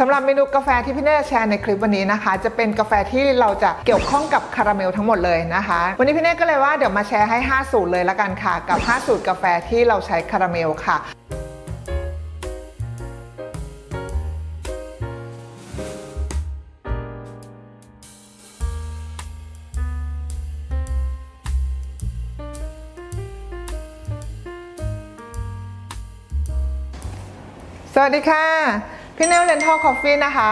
สำหรับเมนูกาแฟที่พี่เน่แชร์ในคลิปวันนี้นะคะ จะเป็นกาแฟที่เราจะเกี่ยวข้องกับคาราเมลทั้งหมดเลยนะคะ วันนี้พี่เน่ก็เลยว่าเดี๋ยวมาแชร์ให้ 5 สูตรเลยละกันค่ะ กับ 5 สูตรกาแฟที่เราใช้คาราเมลค่ะสวัสดีค่ะ พี่เนลเลนทอลคอฟฟี่นะคะ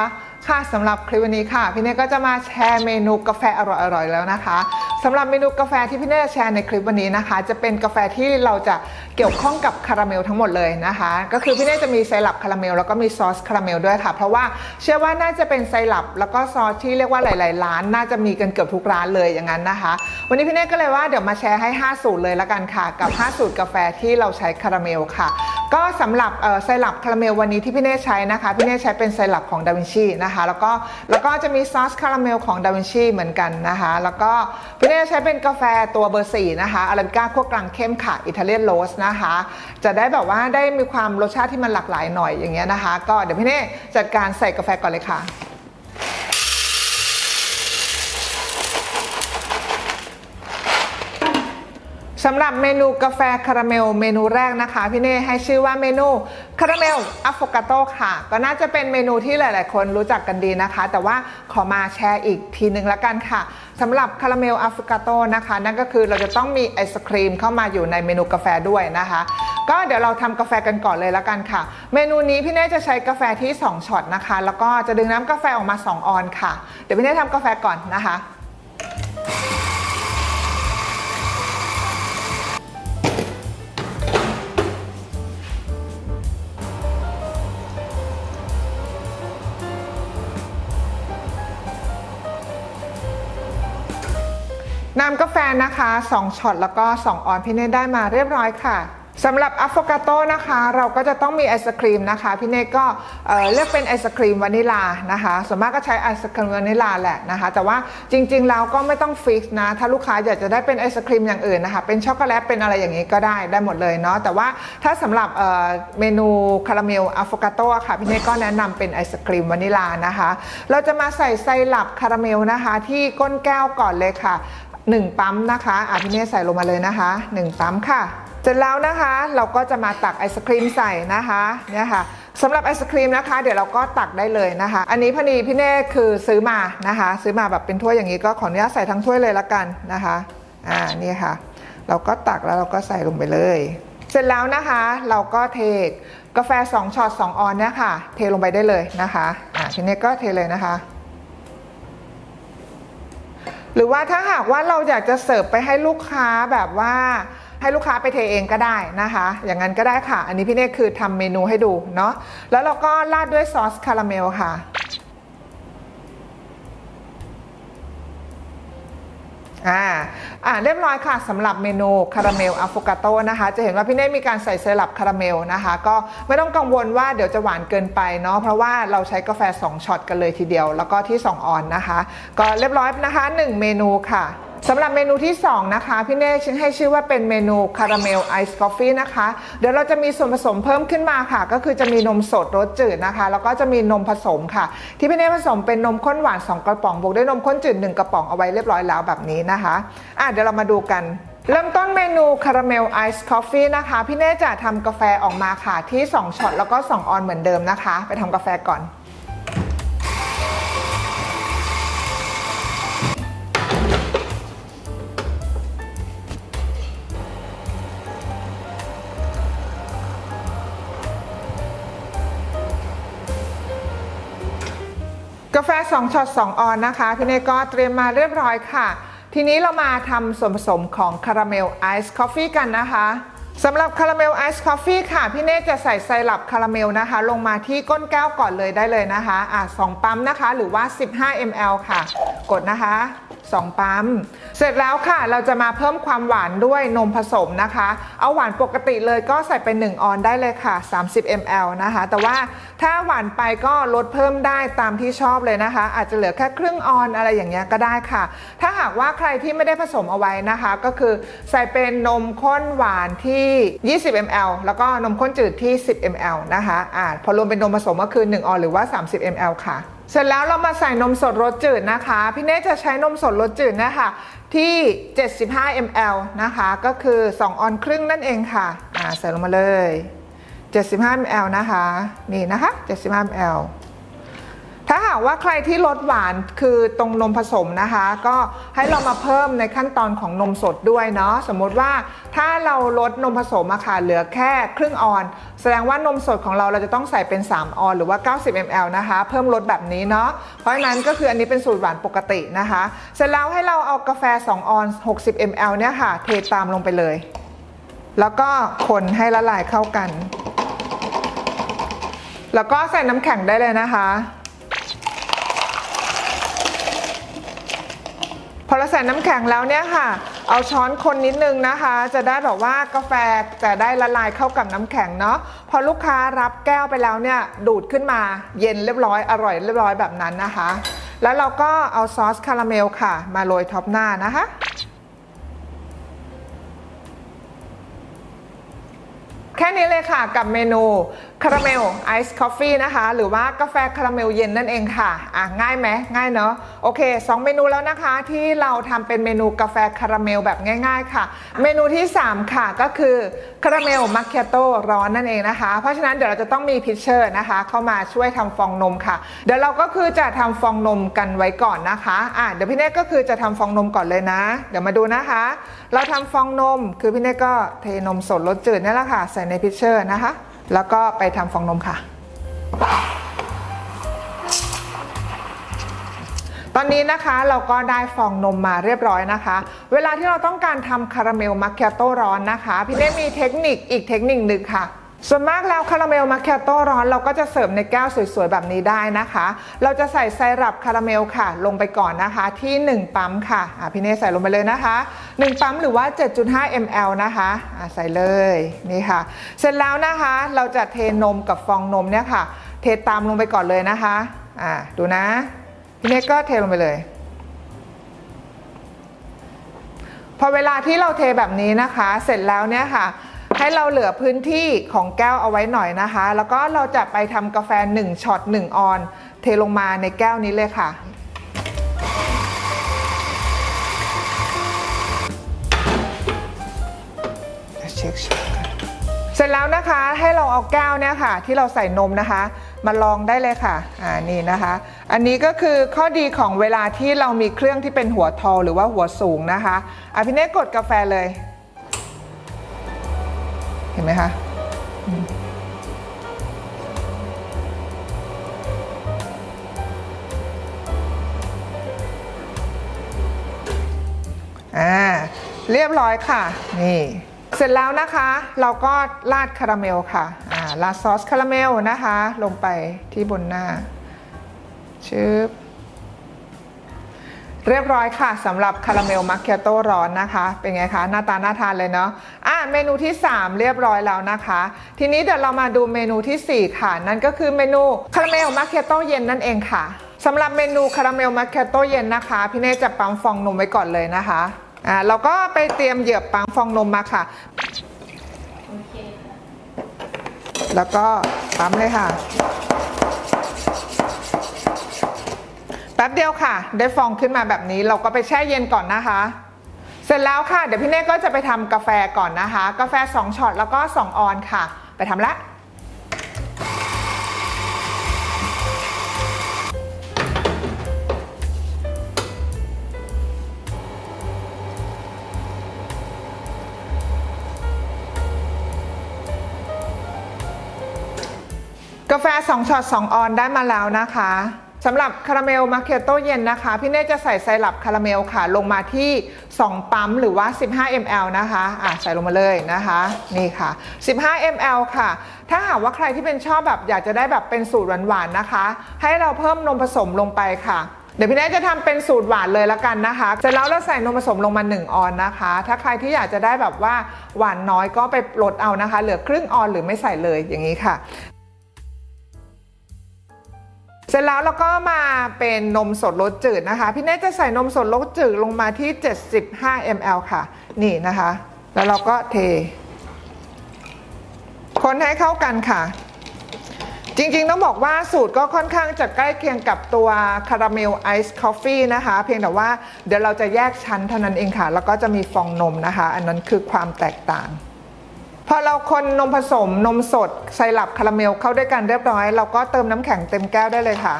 ค่ะสำหรับคลิปวันนี้ค่ะ พี่เนลก็จะมาแชร์เมนูกาแฟอร่อยๆแล้วนะคะสำหรับเมนูกาแฟที่พี่เนลแชร์ในคลิปวันนี้นะคะ จะเป็นกาแฟที่เราจะ เกี่ยวข้องกับคาราเมลทั้งหมดเลยนะคะ ก็คือพี่เนลจะมีไซรัปคาราเมลแล้วก็มีซอสคาราเมลด้วยค่ะ เพราะว่าเชื่อว่าน่าจะเป็นไซรัปแล้วก็ซอสที่เรียกว่าหลาย ๆ ร้าน น่าจะมีกันเกือบทุกร้านเลยอย่างนั้นนะคะ วันนี้พี่เนลก็เลยว่าเดี๋ยวมาแชร์ให้ 5 สูตรเลยละกันค่ะ กับ 5 สูตรกาแฟที่เราใช้คาราเมลค่ะ ก็สำหรับไซรัปคาราเมลวันนี้ที่พี่เน่ใช้นะคะพี่เน่ใช้เป็นไซรัปของดาวินชีนะคะแล้วก็แล้วก็จะมีซอสคาราเมลของดาวินชีเหมือนกันนะคะ แล้วก็พี่เน่ใช้เป็นกาแฟตัวเบอร์สี่นะคะอาราบิก้าคั่วกลางเข้มค่ะอิตาเลียนโรสนะคะ จะได้แบบว่าได้มีความรสชาติที่มันหลากหลายหน่อยอย่างเงี้ยนะคะ ก็เดี๋ยวพี่เน่จัดการใส่กาแฟก่อนเลยค่ะสำหรับเมนูกาแฟคาราเมลเมนูแรกนะคะ พี่เน่ให้ชื่อว่าเมนูคาราเมลอะโฟกาโตค่ะ ก็น่าจะเป็นเมนูที่หลาย ๆ คนรู้จักกันดีนะคะ แต่ว่าขอมาแชร์อีกทีนึงละกันค่ะ สำหรับคาราเมลอะโฟกาโตนะคะ นั่นก็คือเราจะต้องมีไอศครีมเข้ามาอยู่ในเมนูกาแฟด้วยนะคะ ก็เดี๋ยวเราทำกาแฟกันก่อนเลยละกันค่ะ เมนูนี้พี่เน่จะใช้กาแฟที่ 2ช็อตนะคะ แล้วก็จะดึงน้ำกาแฟออกมา 2 ออนค่ะ เดี๋ยวพี่เน่ทำกาแฟก่อนนะคะ น้ำกาแฟนะคะ 2ช็อตแล้วก็ 2 ออนพี่เน่ได้มาเรียบร้อยค่ะสำหรับอะโฟกาโตนะคะ เราก็จะต้องมีไอศครีมนะคะ พี่เน่ก็เเลือกเป็นไอศครีมวานิลานะคะส่วนมากก็ใช้ไอศครีมวานิลาแหละนะคะ แต่ว่าจริงๆแล้วก็ไม่ต้องฟิกนะ ถ้าลูกค้าอยากจะได้เป็นไอศครีมอย่างอื่นนะคะ เป็นช็อกโกแลตเป็นอะไรอย่างนี้ก็ได้ได้หมดเลยเนาะแต่ว่าถ้าสำหรับเเมนูคาราเมลอะโฟกาโตค่ะ พี่เน่ก็แนะนำเป็นไอศครีมวานิลานะคะ เราจะมาใส่ไซรัปคาราเมลนะคะ ที่ก้นแก้วก่อนเลยค่ะ 1 ปั๊มนะคะอะพี่เน่ใส่ลงมาเลยนะคะ 1 ปั๊มค่ะเสร็จแล้วนะคะเราก็จะมาตักไอศครีมใส่นะคะเนี่ยค่ะสำหรับไอศครีมนะคะ เดี๋ยวเราก็ตักได้เลยนะคะ อันนี้พอดีพี่เน่คือซื้อมานะคะ ซื้อมาแบบเป็นถ้วยอย่างนี้ก็ขออนุญาตใส่ทั้งถ้วยเลยละกันนะคะอ่านี่ค่ะ เราก็ตักแล้วเราก็ใส่ลงไปเลย เสร็จแล้วนะคะเราก็เทกาแฟ 2ช็อต2ออนเนี่ยค่ะ เทลงไปได้เลยนะคะอ่าพี่เน่ก็เทเลยนะคะ หรือว่าถ้าหากว่าเราอยากจะเสิร์ฟไปให้ลูกค้าแบบว่าให้ลูกค้าไปเทเองก็ได้นะคะ อย่างนั้นก็ได้ค่ะ อันนี้พี่เน่คือทำเมนูให้ดูเนาะแล้วเราก็ราดด้วยซอสคาราเมลค่ะ อ่าอ่าเรียบร้อยค่ะสำหรับเมนูคาราเมลอะโฟกาโตนะคะจะเห็นว่าพี่เน่มีการใส่ไซรัปคาราเมลนะคะ ก็ไม่ต้องกังวลว่าเดี๋ยวจะหวานเกินไปเนาะเพราะว่าเราใช้กาแฟ 2ช็อตกันเลยทีเดียว แล้วก็ที่ 2 ออนนะคะ ก็เรียบร้อยนะคะ 1 เมนูค่ะ สำหรับเมนูที่ 2 นะคะ พี่เน่ชื่อให้ชื่อว่าเป็นเมนูคาราเมลไอซ์กาแฟนะคะ เดี๋ยวเราจะมีส่วนผสมเพิ่มขึ้นมาค่ะ ก็คือจะมีนมสดรสจืดนะคะ แล้วก็จะมีนมผสมค่ะ ที่พี่เน่ผสมเป็นนมข้นหวาน 2 กระป๋องบวกด้วยนมข้นจืด 1 กระป๋องเอาไว้เรียบร้อยแล้วแบบนี้นะคะอะเดี๋ยวเรามาดูกันเริ่มต้นเมนูคาราเมลไอซ์คอฟฟี่นะคะ พี่เน่จะทำกาแฟออกมาค่ะที่ 2ช็อตแล้วก็ 2 ออนเหมือนเดิมนะคะ ไปทำกาแฟก่อนาแฟ 2ช็อต2 ออนนะคะพี่เนยก็เตรียมมาเรียบร้อยค่ะ ทีนี้เรามาทำส่วนผสมของคาราเมลไอซ์คอฟฟี่กันนะคะสำหรับคาราเมลไอซ์คอฟฟี่ค่ะ พี่เนยจะใส่ไซรัปคาราเมลนะคะ ลงมาที่ก้นแก้วก่อนเลยได้เลยนะคะ อะสองปั๊มนะคะ หรือว่า 15 ml ค่ะ กดนะคะ 2 ปั๊ม เสร็จแล้วค่ะ เราจะมาเพิ่มความหวานด้วยนมผสมนะคะ เอาหวานปกติเลยก็ใส่เป็น1ออนได้เลยค่ะ 30 ml นะคะ แต่ว่าถ้าหวานไปก็ลดเพิ่มได้ตามที่ชอบเลยนะคะ อาจจะเหลือแค่ครึ่งออนอะไรอย่างเงี้ยก็ได้ค่ะ ถ้าหากว่าใครที่ไม่ได้ผสมเอาไว้นะคะ ก็คือใส่เป็นนมข้นหวานที่ 20 ml แล้วก็นมข้นจืดที่ 10 ml นะคะอ่าพอรวมเป็นนมผสมก็คือ 1 ออนหรือว่า 30 ml ค่ะ เสร็จแล้วเรามาใส่นมสดรสจืดนะคะ พี่เน่จะใช้นมสดรสจืดนะคะที่ 75 ml นะคะ ก็คือ 2 ออนครึ่งนั่นเองค่ะอ่าใส่ลงมาเลย 75 ml นะคะ นี่นะคะ 75 ml ถ้าหากว่าใครที่ลดหวานคือตรงนมผสมนะคะ ก็ให้เรามาเพิ่มในขั้นตอนของนมสดด้วยเนาะสมมติว่าถ้าเราลดนมผสมอะค่ะเหลือแค่ครึ่งออน แสดงว่านมสดของเราเราจะต้องใส่เป็น 3 ออนหรือว่า 90 ml นะคะ เพิ่มลดแบบนี้เนาะเพราะฉะนั้นก็คืออันนี้เป็นสูตรหวานปกตินะคะ เสร็จแล้วให้เราเอากาแฟ 2 ออน 60 ml เนี่ยค่ะ เทตามลงไปเลย แล้วก็คนให้ละลายเข้ากัน แล้วก็ใส่น้ำแข็งได้เลยนะคะ อเราใส่น้ำแข็งแล้วเนี่ยค่ะ เอาช้อนคนนิดนึงนะคะ จะได้แบบว่ากาแฟจะได้ละลายเข้ากับน้ำแข็งเนาะพอลูกค้ารับแก้วไปแล้วเนี่ยดูดขึ้นมาเย็นเรียบร้อยอร่อยเรียบร้อยแบบนั้นนะคะ แล้วเราก็เอาซอสคาราเมลค่ะ มาโรยท็อปหน้านะคะแค่นี้เลยค่ะกับเมนู คาราเมลไอซ์คอฟฟี่นะคะ หรือว่ากาแฟคาราเมลเย็นนั่นเองค่ะอะง่ายไหมง่ายเนาะโอเค 2 เมนูแล้วนะคะที่เราทำเป็นเมนูกาแฟคาราเมลแบบง่าย ๆ ค่ะ เมนูที่ 3 ค่ะก็คือคาราเมลมัคคิอาโต้ร้อนนั่นเองนะคะ เพราะฉะนั้นเดี๋ยวเราจะต้องมีพิชเชอร์นะคะ เข้ามาช่วยทำฟองนมค่ะ เดี๋ยวเราก็คือจะทำฟองนมกันไว้ก่อนนะคะอะเดี๋ยวพี่เนกก็คือจะทำฟองนมก่อนเลยนะ เดี๋ยวมาดูนะคะ เราทำฟองนมคือพี่เนกก็เทนมสดรสจืดนี่แหละค่ะ ใส่ในพิชเชอร์นะคะ แล้วก็ไปทำฟองนมค่ะ ตอนนี้นะคะเราก็ได้ฟองนมมาเรียบร้อยนะคะ เวลาที่เราต้องการทำคาราเมลมัคคิอาโต้ร้อนนะคะ พี่เน่มีเทคนิคอีกเทคนิคหนึ่งค่ะ ส่วนมากแล้วคาราเมลมัคคิอาโต้ร้อนเราก็จะเสิร์ฟในแก้วสวยๆ แบบนี้ได้นะคะ เราจะใส่ไซรัปคาราเมลค่ะ ลงไปก่อนนะคะที่ 1 ปั๊มค่ะอะพี่เน่ใส่ลงไปเลยนะคะ 1 ปั๊มหรือว่า 7.5 ml นะคะอะใส่เลยนี่ค่ะ เสร็จแล้วนะคะเราจะเทนมกับฟองนมเนี่ยค่ะ เทตามลงไปก่อนเลยนะคะอะดูนะพี่เนก็เทลงไปเลยพอเวลาที่เราเทแบบนี้นะคะ เสร็จแล้วเนี่ยค่ะ ให้เราเหลือพื้นที่ของแก้วเอาไว้หน่อยนะคะ แล้วก็เราจะไปทำกาแฟ1ช็อต1ออน เทลงมาในแก้วนี้เลยค่ะ เช็คช็อตกันเสร็จแล้วนะคะให้เราเอาแก้วเนี่ยค่ะ ที่เราใส่นมนะคะ มาลองได้เลยค่ะอ่านี่นะคะ อันนี้ก็คือข้อดีของเวลาที่เรามีเครื่องที่เป็นหัวทอหรือว่าหัวสูงนะคะอะพี่เนกกดกาแฟเลย เห็นไหมคะอ่าเรียบร้อยค่ะ นี่ เสร็จแล้วนะคะ เราก็ราดคาราเมลค่ะอ่าราดซอสคาราเมลนะคะ ลงไปที่บนหน้าชึบ เรียบร้อยค่ะสำหรับคาราเมลมัคคิอาโต้ร้อนนะคะ เป็นไงคะหน้าตาน่าทานเลยเนาะอะเมนูที่ 3 เรียบร้อยแล้วนะคะ ทีนี้เดี๋ยวเรามาดูเมนูทีสี่4 ค่ะ นั่นก็คือเมนูคาราเมลมัคคิอาโต้เย็นนั่นเองค่ะสำหรับเมนูคาราเมลมัคคิอาโต้เย็นนะคะ พี่เน่จะปั๊มฟองนมไว้ก่อนเลยนะคะอ่าเราก็ไปเตรียมเหยือกปั๊มฟองนมมาค่ะแล้วก็ปั๊มเลยค่ะ แป๊บเดียวค่ะ ได้ฟองขึ้นมาแบบนี้เราก็ไปแช่เย็นก่อนนะคะ เสร็จแล้วค่ะ เดี๋ยวพี่เน่ก็จะไปทำกาแฟก่อนนะคะ กาแฟ 2ช็อตแล้วก็ 2 ออนค่ะ ไปทำละกาแฟ 2ช็อต2 ออนได้มาแล้วนะคะ สำหรับคาราเมลมาเคโตเย็นนะคะ พี่เน่จะใส่ไซรัปคาราเมลค่ะ ลงมาที่ 2 ปั๊มหรือว่า 15 ml นะคะอะใส่ลงมาเลยนะคะ นี่ค่ะ 15 ml ค่ะ ถ้าหากว่าใครที่เป็นชอบแบบอยากจะได้แบบเป็นสูตรหวานๆนะคะ ให้เราเพิ่มนมผสมลงไปค่ะเดี๋ยวพี่เนทจะทำเป็นสูตรหวานเลยละกันนะคะเสร็จแล้วเราใส่นมผสมลงมา 1 ออนนะคะ ถ้าใครที่อยากจะได้แบบว่าหวานน้อยก็ไปลดเอานะคะ เหลือครึ่งออนหรือไม่ใส่เลยอย่างนี้ค่ะ เสร็จแล้วเราก็มาเป็นนมสดรสจืดนะคะ พี่เนทจะใส่นมสดรสจืดลงมาที่ 75 ml ค่ะ นี่นะคะ แล้วเราก็เท คนให้เข้ากันค่ะ จริงๆต้องบอกว่าสูตรก็ค่อนข้างจะใกล้เคียงกับตัวคาราเมลไอซ์คอฟฟี่นะคะ เพียงแต่ว่าเดี๋ยวเราจะแยกชั้นเท่านั้นเองค่ะ แล้วก็จะมีฟองนมนะคะ อันนั้นคือความแตกต่าง พอเราคนนมผสมนมสดไซรัปคาราเมลเข้าด้วยกันเรียบร้อย เราก็เติมน้ำแข็งเต็มแก้วได้เลยค่ะ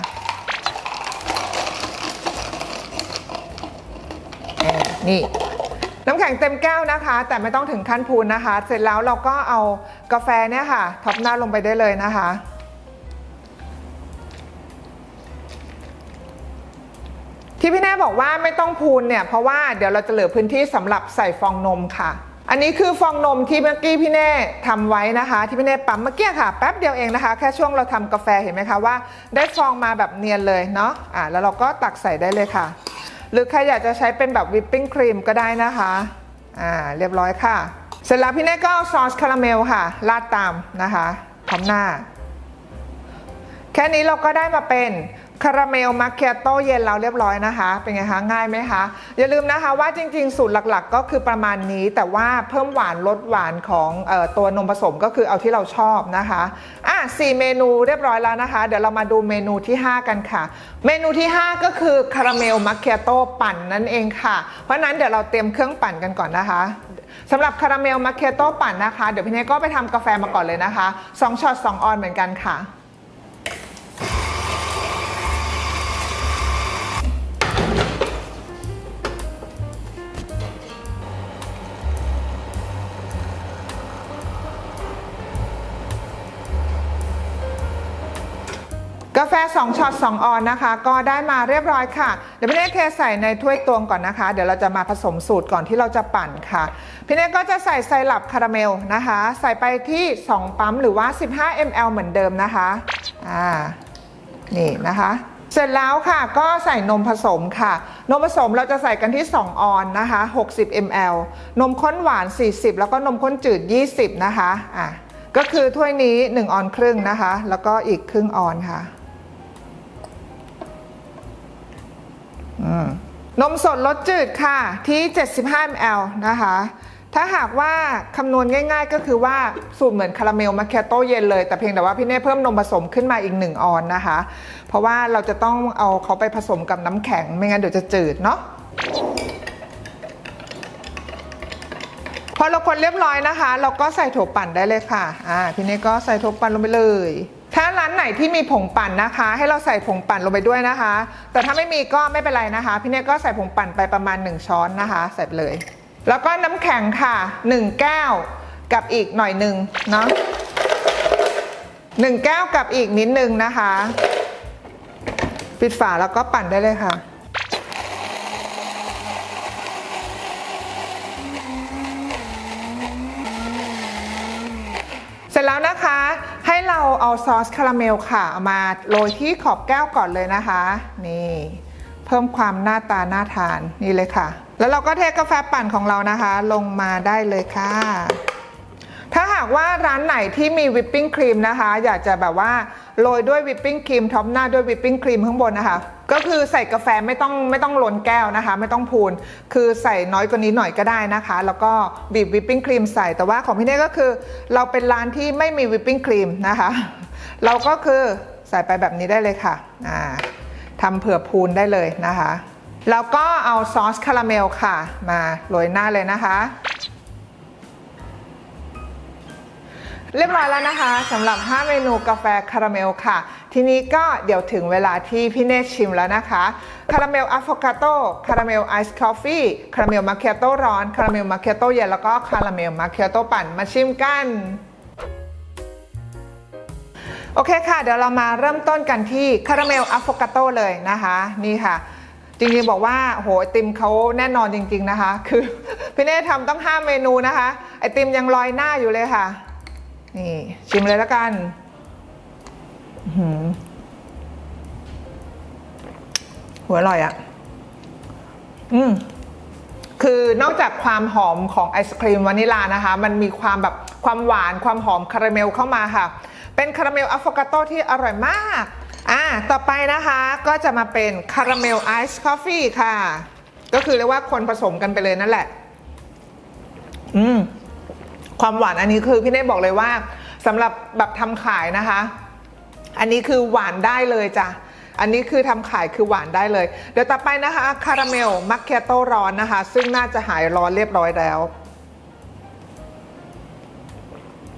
นี่น้ำแข็งเต็มแก้วนะคะ แต่ไม่ต้องถึงขั้นพูนนะคะ เสร็จแล้วเราก็เอากาแฟเนี่ยค่ะท็อปหน้าลงไปได้เลยนะคะที่พี่แน่บอกว่าไม่ต้องพูนเนี่ยเพราะว่าเดี๋ยวเราจะเหลือพื้นที่สำหรับใส่ฟองนมค่ะ อันนี้คือฟองนมที่เมื่อกี้พี่เน่ทำไว้นะคะ ที่พี่เน่ปั๊มเมื่อกี้ค่ะแป๊บเดียวเองนะคะ แค่ช่วงเราทำกาแฟเห็นไหมคะว่า ได้ฟองมาแบบเนียนเลยเนาะอ่าแล้วเราก็ตักใส่ได้เลยค่ะ หรือใครอยากจะใช้เป็นแบบวิปปิ้งครีมก็ได้นะคะอ่าเรียบร้อยค่ะ เสร็จแล้วพี่เน่ก็เอาซอสคาราเมลค่ะราดตามนะคะพร้อมหน้า แค่นี้เราก็ได้มาเป็น คาราเมลมาเคียโต้เย็นเราเรียบร้อยนะคะ เป็นไงคะ ง่ายไหมคะ อย่าลืมนะคะว่าจริงๆ สูตรหลักๆ ก็คือประมาณนี้ แต่ว่าเพิ่มหวานลดหวานของออตัวนมผสมก็คือเอาที่เราชอบนะคะอะสี่เมนูเรียบร้อยแล้วนะคะ เดี๋ยวเรามาดูเมนูที่ 5 กันค่ะ เมนูที่ 5 ก็คือคาราเมลมาเคียโต้ปั่นนั่นเองค่ะ เพราะนั้นเดี๋ยวเราเตรียมเครื่องปั่นกันก่อนนะคะสำหรับคาราเมลมาเคียโต้ปั่นนะคะ เดี๋ยวพี่เนยก็ไปทำกาแฟมาก่อนเลยนะคะสองช็อตสองออนเหมือนกันค่ะาแฟ 2ช็อต2ออนนะคะ ก็ได้มาเรียบร้อยค่ะ เดี๋ยวพี่เนทเทใส่ในถ้วยตวงก่อนนะคะ เดี๋ยวเราจะมาผสมสูตรก่อนที่เราจะปั่นค่ะพี่เนทก็จะใส่ไซรัปคาราเมลนะคะ ใส่ไปที่ 2 ปั๊มหรือว่า 15 ml เหมือนเดิมนะคะอ่านี่นะคะเสร็จแล้วค่ะก็ใส่นมผสมค่ะ นมผสมเราจะใส่กันที่ 2 ออนนะคะ 60 ml นมข้นหวาน 40 แล้วก็นมข้นจืด 20 นะคะอะก็คือถ้วยนี้ 1 ออนครึ่งนะคะ แล้วก็อีกครึ่งออนค่ะ นมสดรสจืดค่ะที่ 75 ml นะคะ ถ้าหากว่าคำนวณง่ายๆ ก็คือว่าสูตรเหมือนคาราเมลมาแคโตเย็นเลย แต่เพียงแต่ว่าพี่เน่เพิ่มนมผสมขึ้นมาอีก1ออนนะคะ เพราะว่าเราจะต้องเอาเขาไปผสมกับน้ำแข็ง ไม่งั้นเดี๋ยวจะจืดเนาะพอเราคนเรียบร้อยนะคะ เราก็ใส่ถั่วปั่นได้เลยค่ะ อ่า พี่เน่ก็ใส่ถั่วปั่นลงไปเลย ถ้าร้านไหนที่มีผงปั่นนะคะ ให้เราใส่ผงปั่นลงไปด้วยนะคะ แต่ถ้าไม่มีก็ไม่เป็นไรนะคะ พี่เน่ก็ใส่ผงปั่นไปประมาณ 1 ช้อนนะคะใส่ไปเลย แล้วก็น้ำแข็งค่ะ 1 แก้วกับอีกหน่อยหนึ่งเนาะหนึ่งแก้วกับอีกนิดนึงนะคะ ปิดฝาแล้วก็ปั่นได้เลยค่ะเสร็จแล้วนะคะ เราเอาซอสคาราเมลค่ะเอามาโรยที่ขอบแก้วก่อนเลยนะคะ นี่ เพิ่มความหน้าตาน่าทานนี่เลยค่ะ แล้วเราก็เทกาแฟปั่นของเรานะคะ ลงมาได้เลยค่ะ ถ้าหากว่าร้านไหนที่มีวิปปิ้งครีมนะคะ อยากจะแบบว่า โรยด้วยวิปปิ้งครีมท็อปหน้าด้วยวิปปิ้งครีมข้างบนนะคะก็คือใส่กาแฟไม่ต้องไม่ต้องล้นแก้วนะคะ ไม่ต้องพูน คือใส่น้อยกว่านี้หน่อยก็ได้นะคะ แล้วก็บีบวิปปิ้งครีมใส่แต่ว่าของพี่เน่ก็คือ เราเป็นร้านที่ไม่มีวิปปิ้งครีมนะคะ เราก็คือใส่ไปแบบนี้ได้เลยค่ะอ่าทำเผื่อพูนได้เลยนะคะแล้วก็เอาซอสคาราเมลค่ะ มาโรยหน้าเลยนะคะ เรียบร้อยแล้วนะคะสำหรับ 5 เมนูกาแฟคาราเมลค่ะ ทีนี้ก็เดี๋ยวถึงเวลาที่พี่เนตชิมแล้วนะคะคาราเมลอะโฟคาโต้คาราเมลไอซ์คอฟฟี่คาราเมลมาเคียโต้ร้อนคาราเมลมาเคียโต้เย็นแล้วก็คาราเมลมาเคียโต้ปั่นมาชิมกันโอเคค่ะ เดี๋ยวเรามาเริ่มต้นกันที่คาราเมลอะโฟคาโต้เลยนะคะ นี่ค่ะ จริงๆบอกว่าโหไอติมเขาแน่นอนจริง ๆนะคะ คือพี่เน่ทำต้อง5เมนูนะคะ ไอติมยังลอยหน้าอยู่เลยค่ะ นี่ชิมเลยแล้วกันหือหัวอร่อยอะ่ะ อืมคือนอกจากความหอมของไอศครีมวานิลานะคะ มันมีความแบบความหวานความหอมคาราเมลเข้ามาค่ะ เป็นคาราเมลอะโฟกาโตที่อร่อยมาก อ่า ต่อไปนะคะก็จะมาเป็นคาราเมลไอซ์คอฟฟี่ค่ะ ก็คือเรียกว่าคนผสมกันไปเลยนั่นแหละ อืม ความหวานอันนี้คือพี่เน่บอกเลยว่าสำหรับแบบทำขายนะคะ อันนี้คือหวานได้เลยจ้ะอันนี้คือทำขายคือหวานได้เลย เดี๋ยวต่อไปนะคะคาราเมลมัคเคโตร้อนนะคะ ซึ่งน่าจะหายร้อนเรียบร้อยแล้ว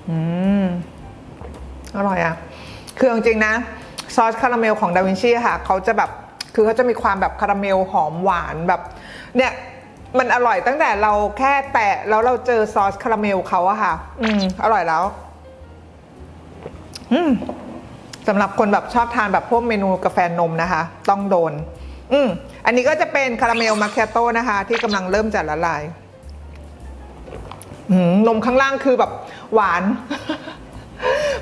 อืมอร่อยอะคือจริงๆนะ ซอสคาราเมลของดาวินชีค่ะเขาจะแบบคือเขาจะมีความแบบคาราเมลหอมหวานแบบเนี่ย มันอร่อยตั้งแต่เราแค่แตะแล้วเราเจอซอสคาราเมลเขาอะค่ะ อืม อร่อยแล้ว อืมสำหรับคนแบบชอบทานแบบพวกเมนูกาแฟนมนะคะ ต้องโดน อืม อันนี้ก็จะเป็นคาราเมลมาแคโต้นะคะ ที่กำลังเริ่มจะละลายอืมนมข้างล่างคือแบบหวาน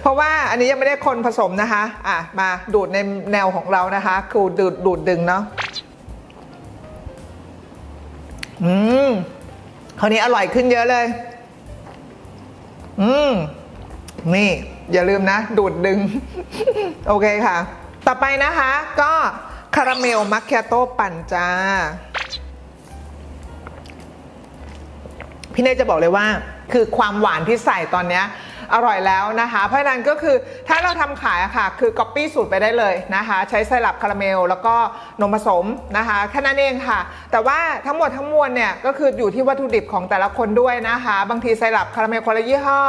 เพราะว่าอันนี้ยังไม่ได้คนผสมนะคะ อะ มาดูดในแนวของเรานะคะ คือดูดดูดดึงเนาะ อืมคราวนี้อร่อยขึ้นเยอะเลย อืม นี่ อย่าลืมนะ ดูดดึง โอเคค่ะ ต่อไปนะคะ ก็คาราเมลมัคคิอาโต้ปั่นจ้า พี่เนยจะบอกเลยว่า คือความหวานที่ใส่ตอนเนี้ย อร่อยแล้วนะคะ เพราะนั้นก็คือถ้าเราทำขายอะค่ะ คือก๊อปปี้สูตรไปได้เลยนะคะ ใช้ไซรัปคาราเมล แล้วก็นมผสมนะคะแค่นั้นเองค่ะ แต่ว่าทั้งหมดทั้งมวลเนี่ยก็คืออยู่ที่วัตถุดิบของแต่ละคนด้วยนะคะ บางทีไซรัปคาราเมลคนละยี่ห้อ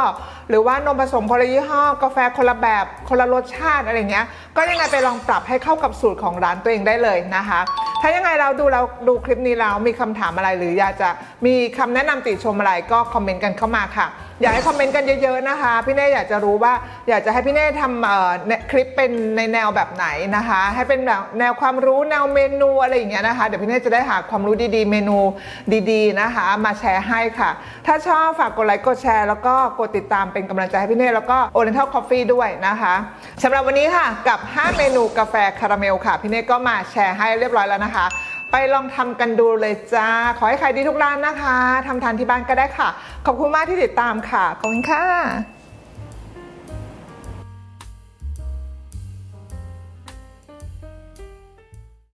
หรือว่านมผสมคนละยี่ห้อกาแฟคนละแบบคนละรสชาติอะไรเงี้ยก็ยังไงไปลองปรับให้เข้ากับสูตรของร้านตัวเองได้เลยนะคะ ถ้ายังไงเราดูเราดูคลิปนี้แล้วมีคำถามอะไรหรืออยากจะมีคำแนะนำติชมอะไรก็คอมเมนต์กันเข้ามาค่ะ อยากให้คอมเมนต์กันเยอะๆนะคะ พี่เน่อยากจะรู้ว่าอยากจะให้พี่เน่ทำเอ่อคลิปเป็นในแนวแบบไหนนะคะ ให้เป็นแบบแนวความรู้แนวเมนูอะไรอย่างเงี้ยนะคะเดี๋ยวพี่เน่จะได้หาความรู้ดีๆ เมนูดี ๆนะคะ มาแชร์ให้ค่ะ ถ้าชอบฝากกดไลค์กดแชร์แล้วก็กดติดตามเป็นกำลังใจให้พี่เน่แล้วก็ Oriental Coffee ด้วยนะคะสำหรับวันนี้ค่ะกับ 5 เมนูกาแฟคาราเมลค่ะ พี่เน่ก็มาแชร์ให้เรียบร้อยแล้วนะคะ ไปลองทำกันดูเลยจ้า ขอให้ขายดีทุกร้านนะคะทำทานที่บ้านก็ได้ค่ะ ขอบคุณมากที่ติดตามค่ะ ขอบคุณค่ะ